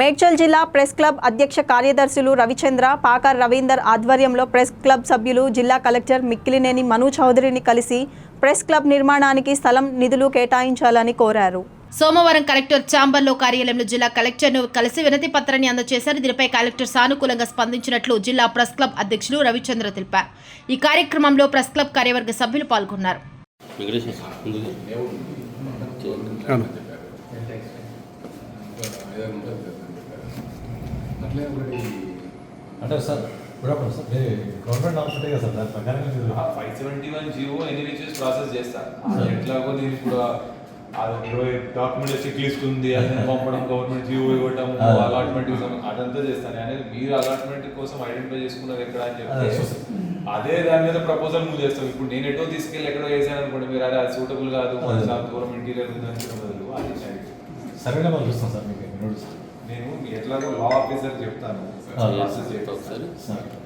మేడ్చల్ జిల్లా press club అధ్యక్ష కార్యదర్శులు రవిచంద్ర పాకర్ రవీందర్ ఆధ్వర్యంలో ప్రెస్ క్లబ్ సభ్యులు జిల్లా కలెక్టర్ మిక్కిలినేని మను చౌదరిని కలిసి ప్రెస్ క్లబ్ నిర్మాణానికి స్థలం నిధులు కేటాయించాలని కోరారు. సోమవారం కలెక్టర్ చాంబర్లో కార్యాలయంలో జిల్లా కలెక్టర్ను కలిసి వినతి పత్రాన్ని అందజేశారు. దీనిపై కలెక్టర్ సానుకూలంగా స్పందించినట్లు జిల్లా ప్రెస్ క్లబ్ అధ్యక్షులు రవిచంద్ర తెలిపారు. ఈ కార్యక్రమంలో ప్రెస్ క్లబ్ కార్యవర్గ సభ్యులు పాల్గొన్నారు. అంటే సార్ ఆఫ్టర్నూన్ సార్. మీరు గవర్నమెంట్ ఉంటాయి కదా సార్ దాని ప్రకారంగా five seventy one GO any reaches process చేస్తా ఎట్లాగో నేను ఇప్పుడు ఆ ఇరవై డాక్యుమెంట్ చెక్ లిస్ట్ ఉంది అది పంపడం గవర్నమెంట్ జీవో ఇవ్వడం. అలాట్మెంట్ అదంతా చేస్తాను. అనేది మీరు అలాట్మెంట్ కోసం ఐడెంటిఫై చేసుకున్నది ఎక్కడ అని చూస్తాం. అదే దాని మీద ప్రపోజల్ మూవ్ చేస్తాం. ఇప్పుడు నేను ఎటో తీసుకెళ్ళి ఎక్కడో వేసాను అనుకోండి మీరు అదే అది సూటబుల్ కాదు చాలా దూరం ఇంటీరియర్ ఉంది బదులు అది చేయండి. సర్వే నెంబర్ చూస్తాం సార్ మీకు నోటీస్ నేను ఎట్లాగో లా ఆఫీసర్ చెప్తాను.